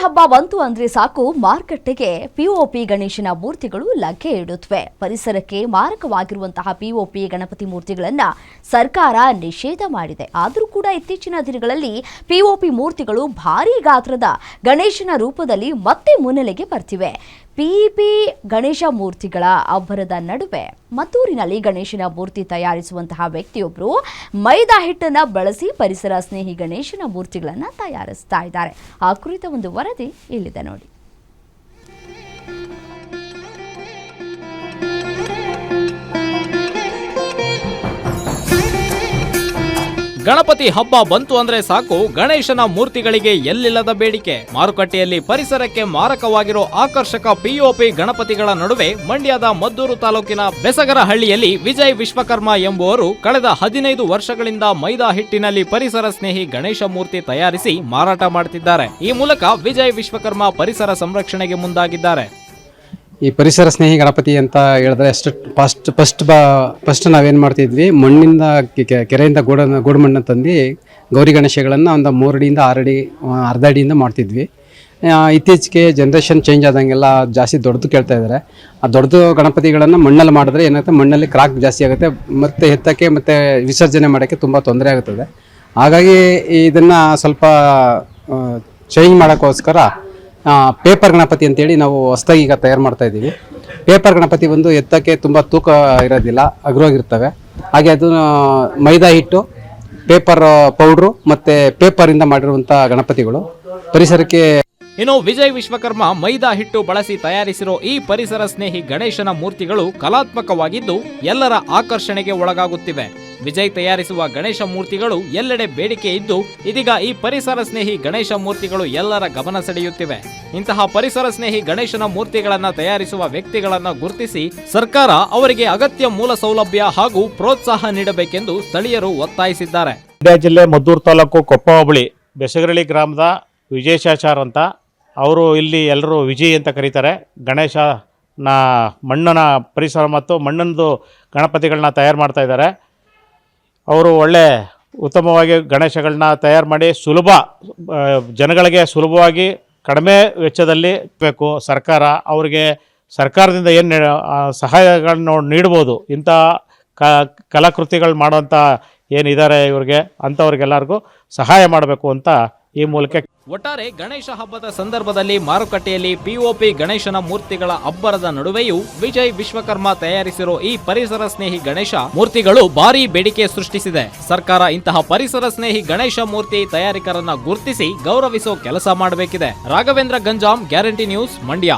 ಹಬ್ಬ ಬಂತು ಅಂದ್ರೆ ಸಾಕು, ಮಾರುಕಟ್ಟೆಗೆ ಪಿಒಪಿ ಗಣೇಶನ ಮೂರ್ತಿಗಳು ಲಗ್ಗೆ ಇಡುತ್ತವೆ ಪರಿಸರಕ್ಕೆ ಮಾರಕವಾಗಿರುವಂತಹ ಪಿಒಪಿ ಗಣಪತಿ ಮೂರ್ತಿಗಳನ್ನ ಸರ್ಕಾರ ನಿಷೇಧ ಮಾಡಿದೆ. ಆದರೂ ಕೂಡ ಇತ್ತೀಚಿನ ದಿನಗಳಲ್ಲಿ ಪಿಒಪಿ ಮೂರ್ತಿಗಳು ಭಾರೀ ಗಾತ್ರದ ಗಣೇಶನ ರೂಪದಲ್ಲಿ ಮತ್ತೆ ಮುನ್ನೆಲೆಗೆ ಬರ್ತಿವೆ. ಪಿಇಪಿ ಗಣೇಶ ಮೂರ್ತಿಗಳ ಅಬ್ಬರದ ನಡುವೆ ಮದ್ದೂರಿನಲ್ಲಿ ಗಣೇಶನ ಮೂರ್ತಿ ತಯಾರಿಸುವಂತಹ ವ್ಯಕ್ತಿಯೊಬ್ಬರು ಮೈದಾ ಹಿಟ್ಟನ್ನ ಬಳಸಿ ಪರಿಸರ ಸ್ನೇಹಿ ಗಣೇಶನ ಮೂರ್ತಿಗಳನ್ನು ತಯಾರಿಸ್ತಾ ಇದ್ದಾರೆ. ಆ ಕುರಿತ ಒಂದು ವರದಿ ಇಲ್ಲಿದೆ ನೋಡಿ. ಗಣಪತಿ ಹಬ್ಬ ಬಂತು ಅಂದ್ರೆ ಸಾಕು. ಗಣೇಶನ ಮೂರ್ತಿಗಳಿಗೆ ಎಲ್ಲಿಲ್ಲದ ಬೇಡಿಕೆ. ಮಾರುಕಟ್ಟೆಯಲ್ಲಿ ಪರಿಸರಕ್ಕೆ ಮಾರಕವಾಗಿರೋ ಆಕರ್ಷಕ ಪಿಒಪಿ ಗಣಪತಿಗಳ ನಡುವೆ ಮಂಡ್ಯದ ಮದ್ದೂರು ತಾಲೂಕಿನ ಬೆಸಗರಹಳ್ಳಿಯಲ್ಲಿ ವಿಜಯ್ ವಿಶ್ವಕರ್ಮ ಎಂಬುವರು ಕಳೆದ ಹದಿನೈದು ವರ್ಷಗಳಿಂದ ಮೈದಾ ಹಿಟ್ಟಿನಲ್ಲಿ ಪರಿಸರ ಸ್ನೇಹಿ ಗಣೇಶ ಮೂರ್ತಿ ತಯಾರಿಸಿ ಮಾರಾಟ ಮಾಡುತ್ತಿದ್ದಾರೆ ಈ ಮೂಲಕ ವಿಜಯ್ ವಿಶ್ವಕರ್ಮ ಪರಿಸರ ಸಂರಕ್ಷಣೆಗೆ ಮುಂದಾಗಿದ್ದಾರೆ. ಈ ಪರಿಸರ ಸ್ನೇಹಿ ಗಣಪತಿ ಅಂತ ಹೇಳಿದ್ರೆ ಅಷ್ಟು ಫಸ್ಟ್ ಫಸ್ಟ್ ಬಾ ಫಸ್ಟ್ ನಾವೇನು ಮಾಡ್ತಿದ್ವಿ, ಮಣ್ಣಿಂದ ಕೆರೆಯಿಂದ ಗೂಡ ಗೂಡು ಮಣ್ಣನ್ನು ತಂದು ಗೌರಿ ಗಣೇಶಗಳನ್ನು ಒಂದು ಮೂರು ಅಡಿಯಿಂದ ಆರು ಅಡಿ ಅರ್ಧ ಅಡಿಯಿಂದ ಮಾಡ್ತಿದ್ವಿ ಇತ್ತೀಚೆಗೆ ಜನ್ರೇಷನ್ ಚೇಂಜ್ ಆದಂಗೆಲ್ಲ ಜಾಸ್ತಿ ದೊಡ್ಡದು ಕೇಳ್ತಾ ಇದ್ದಾರೆ ಆ ದೊಡ್ಡದು ಗಣಪತಿಗಳನ್ನು ಮಣ್ಣಲ್ಲಿ ಮಾಡಿದ್ರೆ ಏನಾಗುತ್ತೆ, ಮಣ್ಣಲ್ಲಿ ಕ್ರಾಕ್ ಜಾಸ್ತಿ ಆಗುತ್ತೆ, ಮತ್ತು ಎತ್ತಕ್ಕೆ ಮತ್ತು ವಿಸರ್ಜನೆ ಮಾಡೋಕ್ಕೆ ತುಂಬ ತೊಂದರೆ ಆಗುತ್ತದೆ. ಹಾಗಾಗಿ ಇದನ್ನು ಸ್ವಲ್ಪ ಚೇಂಜ್ ಮಾಡೋಕ್ಕೋಸ್ಕರ ಪೇಪರ್ ಗಣಪತಿ ಅಂತೇಳಿ ನಾವು ಹೊಸ್ದಾಗಿ ಈಗ ತಯಾರು ಮಾಡ್ತಾ ಇದ್ದೀವಿ. ಪೇಪರ್ ಗಣಪತಿ ಬಂದು ಎತ್ತಕ್ಕೆ ತುಂಬ ತೂಕ ಇರೋದಿಲ್ಲ ಅಗ್ರವಾಗಿರ್ತವೆ ಹಾಗೆ ಅದು ಮೈದಾ ಹಿಟ್ಟು, ಪೇಪರ್ ಪೌಡ್ರು ಮತ್ತು ಪೇಪರಿಂದ ಮಾಡಿರುವಂಥ ಗಣಪತಿಗಳು. ಪರಿಸರಕ್ಕೆ ಇನ್ನು ವಿಜಯ್ ವಿಶ್ವಕರ್ಮ ಮೈದಾ ಹಿಟ್ಟು ಬಳಸಿ ತಯಾರಿಸಿರೋ ಈ ಪರಿಸರ ಸ್ನೇಹಿ ಗಣೇಶನ ಮೂರ್ತಿಗಳು ಕಲಾತ್ಮಕವಾಗಿದ್ದು ಎಲ್ಲರ ಆಕರ್ಷಣೆಗೆ ಒಳಗಾಗುತ್ತಿವೆ. ವಿಜಯ್ ತಯಾರಿಸುವ ಗಣೇಶ ಮೂರ್ತಿಗಳು ಎಲ್ಲೆಡೆ ಬೇಡಿಕೆ ಇದ್ದು, ಇದೀಗ ಈ ಪರಿಸರ ಸ್ನೇಹಿ ಗಣೇಶ ಮೂರ್ತಿಗಳು ಎಲ್ಲರ ಗಮನ ಸೆಳೆಯುತ್ತಿವೆ. ಇಂತಹ ಪರಿಸರ ಸ್ನೇಹಿ ಗಣೇಶನ ಮೂರ್ತಿಗಳನ್ನ ತಯಾರಿಸುವ ವ್ಯಕ್ತಿಗಳನ್ನ ಗುರುತಿಸಿ, ಸರ್ಕಾರ ಅವರಿಗೆ ಅಗತ್ಯ ಮೂಲ ಸೌಲಭ್ಯ ಹಾಗೂ ಪ್ರೋತ್ಸಾಹ ನೀಡಬೇಕೆಂದು ಸ್ಥಳೀಯರು ಒತ್ತಾಯಿಸಿದ್ದಾರೆ. ಮಂಡ್ಯ ಜಿಲ್ಲೆ ಮದ್ದೂರು ತಾಲೂಕು ಕೊಪ್ಪ ಹೋಬಳಿ ಬೆಸಗರಳ್ಳಿ ಗ್ರಾಮದ ವಿಜಯಶಾಚಾರ್ ಅಂತ. ಅವರು ಇಲ್ಲಿ ಎಲ್ಲರೂ ವಿಜಯ್ ಅಂತ ಕರೀತಾರೆ. ಗಣೇಶನ ಮಣ್ಣನ ಪರಿಸರ ಮತ್ತು ಮಣ್ಣಂದು ಗಣಪತಿಗಳನ್ನ ತಯಾರು ಮಾಡ್ತಾ ಇದ್ದಾರೆ. ಅವರು ಒಳ್ಳೆ ಉತ್ತಮವಾಗಿ ಗಣೇಶಗಳನ್ನ ತಯಾರು ಮಾಡಿ ಸುಲಭ ಜನಗಳಿಗೆ ಸುಲಭವಾಗಿ ಕಡಿಮೆ ವೆಚ್ಚದಲ್ಲಿ ಬೇಕು. ಸರ್ಕಾರ ಅವರಿಗೆ ಸರ್ಕಾರದಿಂದ ಏನು ಸಹಾಯಗಳನ್ನು ನೀಡ್ಬೋದು. ಇಂಥ ಕ, ಕಲಾಕೃತಿಗಳು ಮಾಡೋಂಥ ಏನಿದ್ದಾರೆ ಇವ್ರಿಗೆ, ಅಂಥವ್ರಿಗೆಲ್ಲರಿಗೂ ಸಹಾಯ ಮಾಡಬೇಕು ಅಂತ ಈ ಮೂಲಕ ಒಟ್ಟಾರೆ ಗಣೇಶ ಹಬ್ಬದ ಸಂದರ್ಭದಲ್ಲಿ ಮಾರುಕಟ್ಟೆಯಲ್ಲಿ ಪಿಒಪಿ ಗಣೇಶನ ಮೂರ್ತಿಗಳ ಅಬ್ಬರದ ನಡುವೆಯೂ ವಿಜಯ್ ವಿಶ್ವಕರ್ಮ ತಯಾರಿಸಿರೋ ಈ ಪರಿಸರ ಸ್ನೇಹಿ ಗಣೇಶ ಮೂರ್ತಿಗಳು ಭಾರೀ ಬೇಡಿಕೆ ಸೃಷ್ಟಿಸಿದೆ. ಸರ್ಕಾರ ಇಂತಹ ಪರಿಸರ ಸ್ನೇಹಿ ಗಣೇಶ ಮೂರ್ತಿ ತಯಾರಿಕರನ್ನ ಗುರುತಿಸಿ ಗೌರವಿಸೋ ಕೆಲಸ ಮಾಡಬೇಕಿದೆ. Raghavendra Ganjam, guarantee news, Mandya.